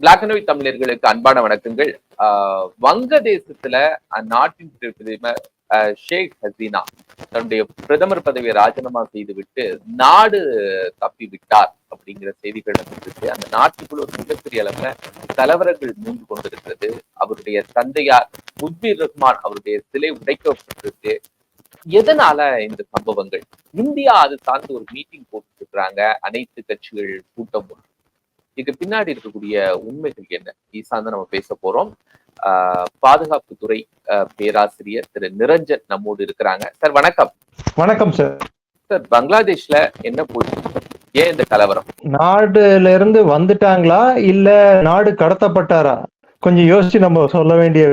Black and white தமிழர்களுக்கு அன்பான வணக்கங்கள். ஆஹ் வங்கதேசத்துல அந்நாட்டின் பிரதமர் ஷேக் ஹசீனா தன்னுடைய பிரதமர் பதவியை ராஜினாமா செய்துவிட்டு நாடு தப்பி விட்டார் அப்படிங்கிற செய்திகள் வந்துருக்கு அந்த நாட்டுக்குள்ள ஒரு மிகப்பெரிய அளவுல கலவரங்கள் மூண்டு கொண்டிருக்கிறது. அவருடைய தந்தையார் முத்பீர் ரஹ்மான் அவருடைய சிலை உடைக்கப்பட்டிருக்கு. எதனால இந்த சம்பவங்கள்? இந்தியா அது சார்ந்து ஒரு மீட்டிங் போட்டு இருக்கிறாங்க அனைத்து கட்சிகள் கூட்டம் ஒன்று இதுக்கு பின்னாடி இருக்கக்கூடிய உண்மைகள் என்ன? ஈசாந்து நம்ம பேச போறோம். பாதுகாப்புத்துறை பேராசிரியர் திரு நிரஞ்சன் நம்மோடு இருக்கிறாங்க. சார் வணக்கம். வணக்கம் சார். சார் பங்களாதேஷ்ல என்ன போயிட்டு? ஏன் இந்த கலவரம்? நாடுல இருந்து வந்துட்டாங்களா? இல்ல நாடு கடத்தப்பட்டாரா? கொஞ்சம் யோசிச்சு நம்ம சொல்ல வேண்டிய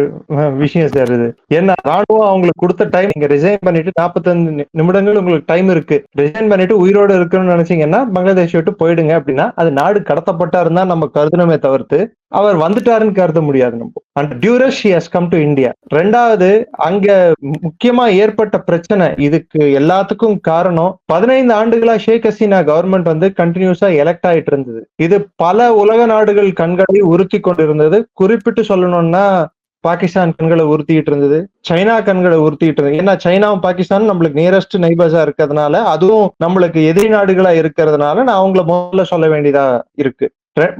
விஷயம் சார் இது. ஏன்னா ராணுவம் அவங்களுக்கு கொடுத்த டைம் நீங்க ரிசைன் பண்ணிட்டு 45 நிமிடங்கள் உங்களுக்கு டைம் இருக்கு. ரிசைன் பண்ணிட்டு உயிரோட இருக்கணும்னு நினைச்சீங்கன்னா பங்களாதேஷ் விட்டு போயிடுங்க அப்படின்னா அது நாடு கடத்தப்பட்டாருன்னு தான் நம்ம கருதணுமே தவிர்த்து அவர் வந்துட்டாருன்னு கருத முடியாது நம்ம. And duress she has come to India ரெண்டாவது அங்க முக்கியமா ஏற்பட்ட பிரச்சனை இதுக்கு எல்லாத்துக்கும் காரணம் பதினைந்து ஆண்டுகளா ஷேக் ஹசீனா கவர்மெண்ட் வந்து கண்டினியூஸா எலெக்ட் ஆயிட்டு இருந்தது. இது பல உலக நாடுகள் கண்களை உறுத்தி கொண்டிருந்தது. குறிப்பிட்டு சொல்லணும்னா பாகிஸ்தான் கண்களை உறுத்திட்டு இருந்தது. சைனா கண்களை உறுத்திட்டு இருந்தது. ஏன்னா சைனாவும் பாகிஸ்தான் நம்மளுக்கு நியரஸ்ட் நைபர்ஸா இருக்கிறதுனால அதுவும் நம்மளுக்கு எதிரி நாடுகளா இருக்கிறதுனால நான் அவங்கள முதல்ல சொல்ல வேண்டியதா இருக்கு.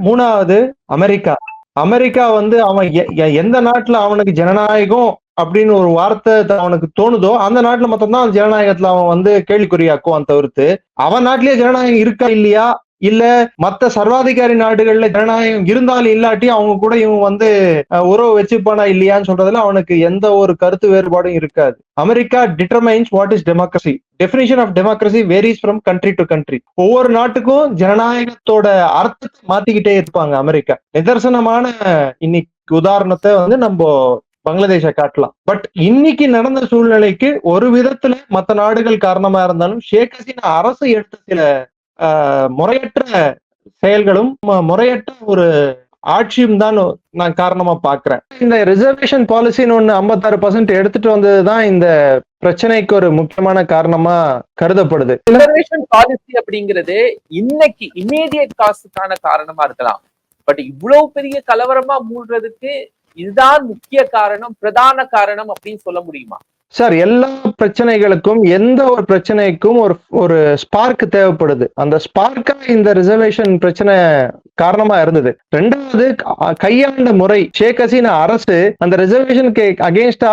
மூணாவது அமெரிக்கா. அமெரிக்கா வந்து அவன் எ- எ- எந்த நாட்டுல அவனுக்கு ஜனநாயகம் அப்படின்னு ஒரு வார்த்தை அவனுக்கு தோணுதோ அந்த நாட்டுல மட்டும்தான் ஜனநாயகத்துல அவன் வந்து கேள்விக்குறியாக்குவான் தவிர்த்து. அவன் நாட்டிலேயே ஜனநாயகம் இருக்கா இல்லையா? இல்ல மத்த சர்வாதிகாரி நாடுகள்ல ஜனநாயகம் இருந்தாலும் இல்லாட்டி அவங்க கூட இவன் வந்து உறவு வச்சுப்பானா இல்லையான்னு சொல்றதுல அவனுக்கு எந்த ஒரு கருத்து வேறுபாடும் இருக்காது. America determines what is democracy definition of democracy varies from country to country ஒவ்வொரு நாட்டுக்கும் ஜனநாயகத்தோட அர்த்தத்தை மாத்திக்கிட்டே இருப்பாங்க அமெரிக்கா. நிதர்சனமான இன்னைக்கு உதாரணத்தை வந்து நம்ம பங்களாதேஷ காட்டலாம். பட் இன்னைக்கு நடந்த சூழ்நிலைக்கு ஒரு விதத்துல மத்த நாடுகள் காரணமா இருந்தாலும் ஷேக் ஹசீனா அரசு எடுத்த சில முறையற்ற செயல்களும் முறையற்ற ஒரு ஆட்சியும் தான் நான் காரணமா பாக்குறேன். இந்த ரிசர்வேஷன் பாலிசின்னு ஒண்ணு ஐம்பத்தாறு பர்சன்ட் எடுத்துட்டு வந்ததுதான் இந்த பிரச்சனைக்கு ஒரு முக்கியமான காரணமா கருதப்படுது. ரிசர்வேஷன் பாலிசி அப்படிங்கிறது இன்னைக்கு இமீடியட் காசுக்கான காரணமா இருக்கலாம். பட் இவ்வளவு பெரிய கலவரமா மூடுறதுக்கு இதுதான் முக்கிய காரணம் பிரதான காரணம் அப்படின்னு சொல்ல முடியுமா? சார் எல்லா பிரச்சனைகளுக்கும் எந்த ஒரு பிரச்சனைக்கும் ஒரு ஒரு ஸ்பார்க் தேவைப்படுது. அந்த ஸ்பார்க்கா இந்த ரிசர்வேஷன் பிரச்சனை காரணமா இருந்தது. ரெண்டாவது கையாண்ட முறை. ஷேக் ஹசீனா அரசு அந்த ரிசர்வேஷனுக்கு அகேன்ஸ்டா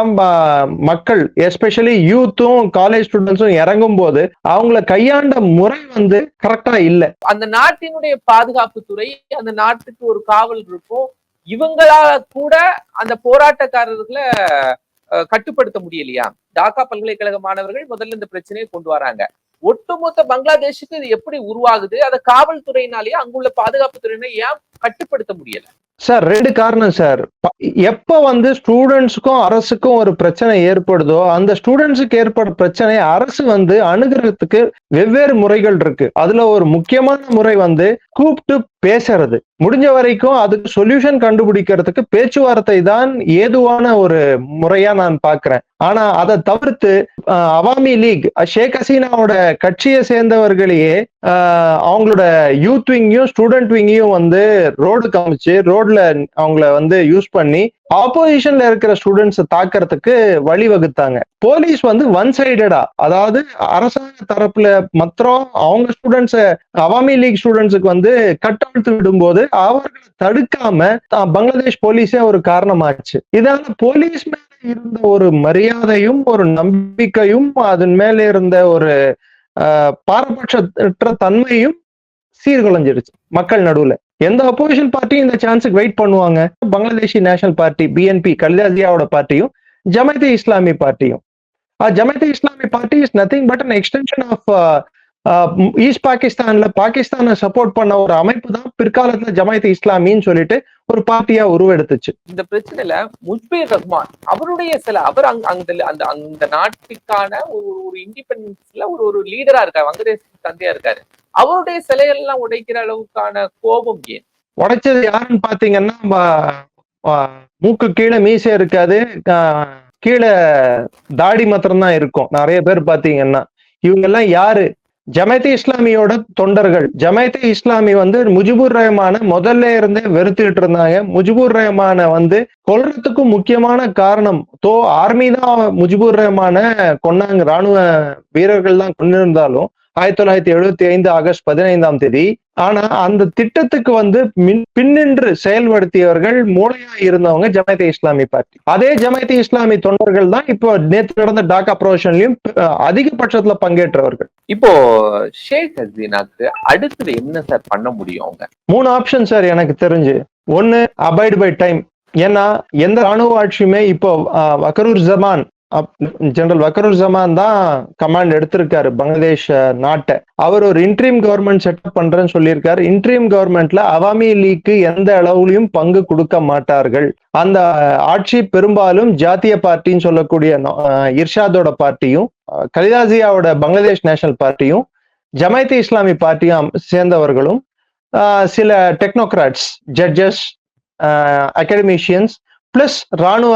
மக்கள் எஸ்பெஷலி யூத்தும் காலேஜ் ஸ்டூடெண்ட்ஸும் இறங்கும் போது அவங்கள கையாண்ட முறை வந்து கரெக்டா இல்ல. அந்த நாட்டினுடைய பாதுகாப்பு துறை அந்த நாட்டுக்கு ஒரு காவல் இருக்கும். இவங்களால கூட அந்த போராட்டக்காரர்களை கட்டுப்படுத்த முடியலையா? டாக்கா பல்கலைக்கழக மாணவர்கள் முதல்ல இந்த பிரச்சனையை கொண்டு வராங்க. ஒட்டுமொத்த பங்களாதேஷுக்கு இது எப்படி உருவாகுது? அதை காவல்துறையினாலேயே அங்குள்ள பாதுகாப்புத்துறையினை ஏன் கட்டுப்படுத்த முடியல? சார் ரெண்டு காரணம் சார் எப்போ எப்ப வந்து ஸ்டூடெண்ட்ஸுக்கும் அரசுக்கும் ஒரு பிரச்சனை ஏற்படுதோ அந்த ஸ்டூடெண்ட்ஸுக்கு ஏற்படுற பிரச்சனை அரசு வந்து அணுகிறதுக்கு வெவ்வேறு முறைகள் இருக்கு. அதுல ஒரு முக்கியமான முறை வந்து கூப்பிட்டு பேசுறது. முடிஞ்ச வரைக்கும் அதுக்கு சொல்யூஷன் கண்டுபிடிக்கிறதுக்கு பேச்சுவார்த்தை தான் ஏதுவான ஒரு முறையா நான் பாக்குறேன். ஆனா அதை தவிர்த்து அவாமி லீக் ஷேக் ஹசீனாவோட கட்சியை சேர்ந்தவர்களையே அவங்களோட யூத் விங்கையும் ஸ்டூடெண்ட் விங்கையும் வந்து ரோடு காமிச்சு ரோட்ல அவங்கள வந்து யூஸ் பண்ணி ஆப்போசிஷன்ல இருக்கிற ஸ்டூடெண்ட்ஸ் தாக்கிறதுக்கு வழிவகுத்தாங்க. போலீஸ் வந்து ஒன் சைடடா அதாவது அரசாங்க தரப்புல மற்றும் அவங்க ஸ்டூடெண்ட்ஸ அவாமி லீக் ஸ்டூடெண்ட்ஸுக்கு வந்து கட்டவிழ்த்து விடும்போது அவர்களை தடுக்காம பங்களாதேஷ் போலீஸே ஒரு காரணமாச்சு. இதனால போலீஸ் மேல இருந்த ஒரு மரியாதையும் ஒரு நம்பிக்கையும் அதன் மேல இருந்த ஒரு பாரபட்சற்ற தன்மையும் சீர்குலைஞ்சிருச்சு மக்கள் நடுவுல. எந்த அப்போசிஷன் பார்ட்டியும் இந்த சான்ஸுக்கு வெயிட் பண்ணுவாங்க. பங்களாதேஷி நேஷனல் பார்ட்டி பிஎன்பி கலிதாசியாவோட பார்ட்டியும் Jamaat Islami பார்ட்டியும் Jamaat Islami party is nothing but an extension of east பாகிஸ்தான்ல பாகிஸ்தானை சப்போர்ட் பண்ண ஒரு அமைப்பு தான் பிற்காலத்துல ஜமாயத் இஸ்லாமின்னு சொல்லிட்டு ஒரு பார்ட்டியா உருவெடுத்துச்சு. இந்த பிரச்சனையில முஜ்பீர் ரஹ்மான் அவருடைய சில அவர் அங்க அந்த அந்த அந்த நாட்டுக்கான ஒரு ஒரு இண்டிபெண்டன்ஸ்ல ஒரு ஒரு லீடரா இருக்காரு. வங்கதேச தந்தையா இருக்காரு. அவருடைய சிலையெல்லாம் உடைக்கிற அளவுக்கான கோபம் ஏன்? உடைச்சது யாருன்னு பாத்தீங்கன்னா மூக்கு கீழே மீசை இருக்காது. கீழே தாடி மாத்திரம்தான் இருக்கும். நிறைய பேர் பாத்தீங்கன்னா இவங்க எல்லாம் யாரு? ஜமைத்தே இஸ்லாமியோட தொண்டர்கள். ஜமைத்தே இஸ்லாமி வந்து முஜிபுர் ரஹமான முதல்ல இருந்தே வெறுத்துக்கிட்டு இருந்தாங்க. முஜிபுர் ரஹமான வந்து கொல்றதுக்கும் முக்கியமான காரணம் தோ ஆர்மி தான் முஜிபுர் ரஹமான கொன்னாங்க. ராணுவ வீரர்கள் தான் கொண்டிருந்தாலும் ஆயிரத்தி தொள்ளாயிரத்தி எழுபத்தி ஐந்து ஆகஸ்ட் பதினைந்தாம் தேதி. ஆனா அந்த திட்டத்துக்கு வந்து பின்னின்று செயல்படுத்தியவர்கள் மூளையா இருந்தவங்க ஜமாத்தே இஸ்லாமி பார்ட்டி. அதே ஜமாத்தே இஸ்லாமி தொண்டர்கள் தான் இப்போ நேற்று நடந்த டாக்கா ப்ரொவிஷன்லயும் அதிகபட்சத்துல பங்கேற்றவர்கள். இப்போ ஷேக் ஹசீனாக்கு அடுத்தது என்ன சார் பண்ண முடியும் அவங்க? மூணு ஆப்ஷன் சார் எனக்கு தெரிஞ்சு. ஒன்னு அபைடு பை டைம் ஏன்னா எந்த ராணுவ ஆட்சியுமே இப்போ வக்கரூர் ஜமான் ஜெனரல் வக்கரூர் ஜமான் தான் கமாண்ட் எடுத்திருக்காரு பங்களாதேஷ் நாட்டை. அவர் ஒரு இன்ட்ரீம் கவர்மெண்ட் செட்டப் பண்றேன்னு சொல்லியிருக்காரு. இன்ட்ரீம் கவர்மெண்ட்ல அவாமி லீக்கு எந்த அளவுலையும் பங்கு கொடுக்க மாட்டார்கள். அந்த ஆட்சி பெரும்பாலும் ஜாத்திய பார்ட்டின்னு சொல்லக்கூடிய இர்ஷாதோட பார்ட்டியும் கலிதாசியாவோட பங்களாதேஷ் நேஷனல் பார்ட்டியும் ஜமாயத்தே இஸ்லாமி பார்ட்டியும் சேர்ந்தவர்களும் சில டெக்னோக்ராட்ஸ் ஜட்ஜஸ் அகாடமிஷியன்ஸ் பிளஸ் ராணுவ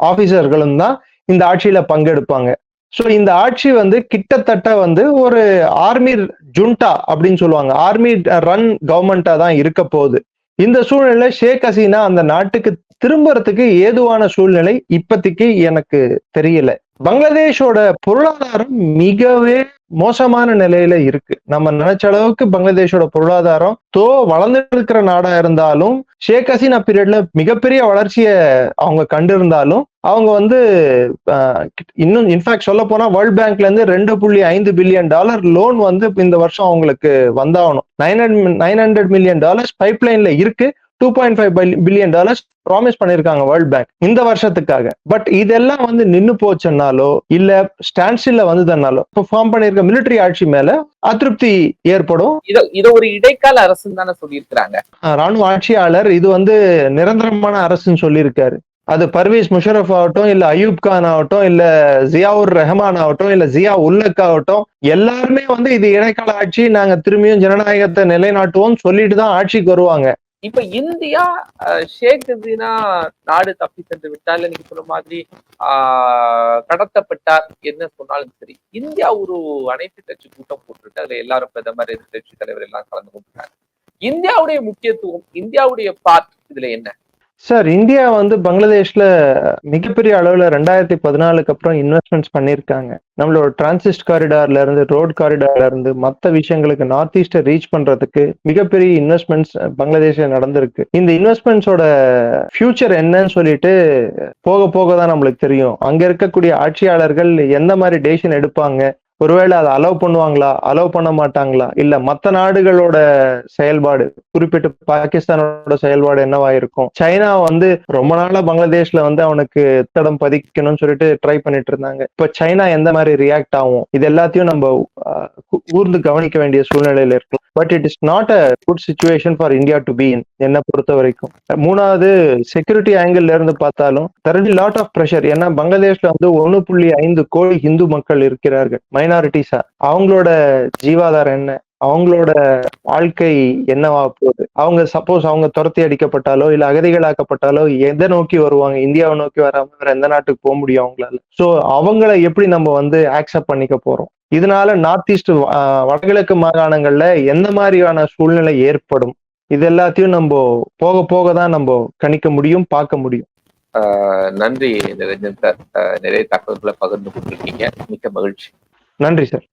ஆபீசர்களும் தான் இந்த ஆட்சியில பங்கெடுப்பாங்க. ஸோ இந்த ஆட்சி வந்து கிட்டத்தட்ட வந்து ஒரு ஆர்மி ஜுண்டா அப்படின்னு சொல்லுவாங்க. ஆர்மி ரன் கவர்மெண்டா தான் இருக்க போகுது. இந்த சூழ்நிலை ஷேக் ஹசீனா அந்த நாட்டுக்கு திரும்புறதுக்கு ஏதுவான சூழ்நிலை இப்பத்திக்கு எனக்கு தெரியல. பங்களாதேஷோட பொருளாதாரம் மிகவே மோசமான நிலையில இருக்கு. நம்ம நினைச்ச அளவுக்கு பங்களாதேஷோட பொருளாதாரம் தோ வளர்ந்து இருக்கிற நாடா இருந்தாலும் ஷேக் ஹசீனா பீரியட்ல மிகப்பெரிய வளர்ச்சியை அவங்க கண்டிருந்தாலும் அவங்க வந்து இன்னும் இன்ஃபேக்ட் சொல்ல போனா வேர்ல்ட் பேங்க்ல இருந்து ரெண்டு புள்ளி ஐந்து பில்லியன் டாலர் லோன் வந்து இந்த வருஷம் அவங்களுக்கு வந்தாகணும். Nine nine hundred million dollars பைப்லைன்ல இருக்கு. Two point five billion dollars promise பண்ணிருக்காங்க வேர்ல்ட் பேங்க் இந்த வருஷத்துக்காக. பட் இதெல்லாம் வந்து நின்னு போச்சுன்னாலோ இல்ல ஸ்டான்ஸ்டில்ல வந்ததுனாலோ இப்போ ஃபார்ம் பண்ணிருக்க மிலிட்டரி ஆட்சி மேல அதிருப்தி ஏற்படும். இத இத ஒரு இடைக்கால அரசுன்னு தானே சொல்லியிருக்கிறாங்க. ராணுவ ஆட்சியாளர் இது வந்து நிரந்தரமான அரசுன்னு சொல்லியிருக்காரு. அது பர்வேஸ் முஷரஃப் ஆகட்டும் இல்ல அயூப் கான் ஆகட்டும் இல்ல ஜியாவுர் ரஹ்மான் ஆகட்டும் இல்ல ஜியா உல்லக் ஆகட்டும் எல்லாருமே வந்து இது இடைக்கால ஆட்சி நாங்க திரும்பியும் ஜனநாயகத்தை நிலைநாட்டுவோம் சொல்லிட்டு தான் ஆட்சிக்கு வருவாங்க. இப்ப இந்தியா ஷேக் ஹசீனா நாடு தப்பி சென்று விட்டால் நீங்க சொன்ன மாதிரி ஆஹ், கடத்தப்பட்டார் என்ன சொன்னாலும் சரி இந்தியா ஒரு அனைத்து கட்சி கூட்டம் போட்டுருக்கு அதுல எல்லாரும் பிரதமர் எதிர்கட்சி தலைவர் எல்லாம் கலந்து கொண்டிருக்காங்க. இந்தியாவுடைய முக்கியத்துவம் இந்தியாவுடைய பார்ட் இதுல என்ன? சார் இந்தியா வந்து பங்களாதேஷ்ல மிகப்பெரிய அளவுல ரெண்டாயிரத்தி பதினாலுக்கு அப்புறம் இன்வெஸ்ட்மெண்ட்ஸ் பண்ணியிருக்காங்க. நம்மளோட டிரான்சிஸ்ட் காரிடார்ல இருந்து ரோட் காரிடார்ல இருந்து மற்ற விஷயங்களுக்கு நார்த் ஈஸ்டை ரீச் பண்றதுக்கு மிகப்பெரிய இன்வெஸ்ட்மெண்ட்ஸ் பங்களாதேஷ்ல நடந்திருக்கு. இந்த இன்வெஸ்ட்மெண்ட்ஸோட ஃபியூச்சர் என்னன்னு சொல்லிட்டு போக போக தான் நம்மளுக்கு தெரியும். அங்க இருக்கக்கூடிய ஆட்சியாளர்கள் எந்த மாதிரி டேஷன் எடுப்பாங்க ஒருவேளை அதை அலோவ் பண்ணுவாங்களா? அலோவ் பண்ண மாட்டாங்களா? இல்ல மற்ற நாடுகளோட செயல்பாடு குறிப்பிட்டு பாகிஸ்தானோட செயல்பாடு என்னவா இருக்கும் சைனா வந்து ரொம்ப நாளா பங்களாதேஷ்ல வந்து அவனுக்கு தடம் பதிக்கணும்னு சொல்லிட்டு ட்ரை பண்ணிட்டு இருந்தாங்க இப்ப சைனா எந்த மாதிரி ரியாக்ட் ஆகும்? இது எல்லாத்தையும் நம்ம ஊர்ந்து கவனிக்க வேண்டிய சூழ்நிலையில இருக்கலாம். But it is not a good situation for India to be in என்னை பொறுத்த வரைக்கும். மூணாவது செக்யூரிட்டி ஆங்கிள் இருந்து பார்த்தாலும் தரடி லாட் ஆஃப் ப்ரெஷர் ஏன்னா பங்களாதேஷ்ல வந்து ஒன்னு புள்ளி ஐந்து கோடி இந்து மக்கள் இருக்கிறார்கள் மைனாரிட்டிஸா அவங்களோட ஜீவாதாரம் என்ன? அவங்களோட வாழ்க்கை என்னவா போகுது? அவங்க சப்போஸ் அவங்க துரத்தி அடிக்கப்பட்டாலோ இல்ல அகதிகளாக்கப்பட்டாலோ எதை நோக்கி வருவாங்க? இந்தியாவை நோக்கி வராம வேற எந்த நாட்டுக்கு போக முடியும் அவங்களால? சோ அவங்கள எப்படி நம்ம வந்து ஆக்செப்ட் பண்ணிக்க போறோம்? இதனால நார்த் ஈஸ்ட் வடகிழக்கு மாகாணங்கள்ல எந்த மாதிரியான சூழ்நிலை ஏற்படும்? இது எல்லாத்தையும் நம்ம போக போக தான் நம்ம கணிக்க முடியும் பார்க்க முடியும். நன்றி நிரஞ்சன் சார். நிறைய தகவல்களை பகிர்ந்து கொண்டிருக்கீங்க. மிக்க மகிழ்ச்சி. நன்றி சார்.